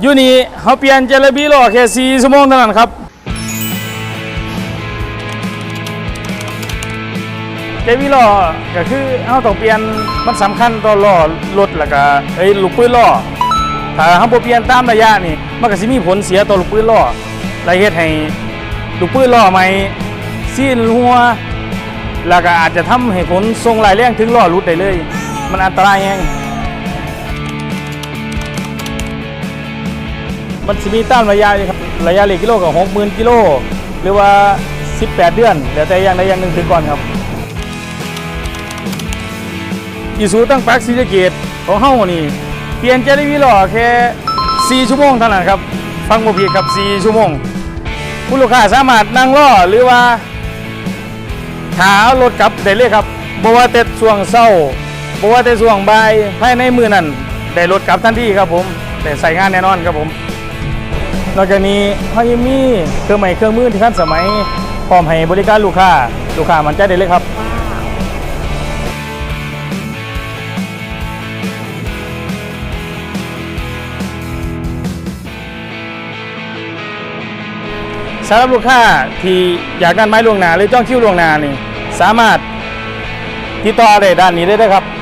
อยู่นี่เขาเปลี่ยนเจลบีล้อแค่4ชั่วโมงเท่านั้นครับเจลบีล้อก็คือเขาต้องเปลี่ยนมันสำคัญต่อล้อรถแล้วก็ไอ้ลูกปืนล้อถ้าเขาเปลี่ยนตามระยะนี่มันก็สิมีผลเสียต่อลูกปืนล้อและเฮ็ดให้ลูกปืนล้อใหมซีนหัวแล้วก็อาจจะทำให้ผลทรงหลายแรงถึงล้อหลุดได้เลย มันอันตรายแฮง มันจะมีต้านระยะครับระยะเหล็กกิโลกับหกหมื่นกิโลหรือว่า 18 เดือนแล้วแต่อย่างใดอย่างหนึ่งถึงก่อนครับอีซูตั้งปักซีเกตของเฮ้านี่เปลี่ยนเจดีวีล้อแค่4ชั่วโมงเท่านั้นครับ ฟังบ่ผิดครับ 4 ชั่วโมง ผู้ลูกค้าสามารถนั่งรอหรือว่าหารถกลับได้เลยครับบ่ว่าแต่ช่วงเช้าบ่ว่าแต่ช่วงบ่ายภายในมือนั้นได้รถกลับทันทีครับผมได้ใส่งานแน่นอนครับผม นอกจากนี้เขายังมีเครื่องใหม่เครื่องมือที่ทันสมัยพร้อมให้บริการลูกค้าลูกค้ามันใจได้เลยครับสำหรับลูกค้าที่อยากนัดไม้ล่วงหน้าหรือจ้องคิวล่วงหน้านี่สามารถติดต่อได้ด้านนี้ได้เลยครับ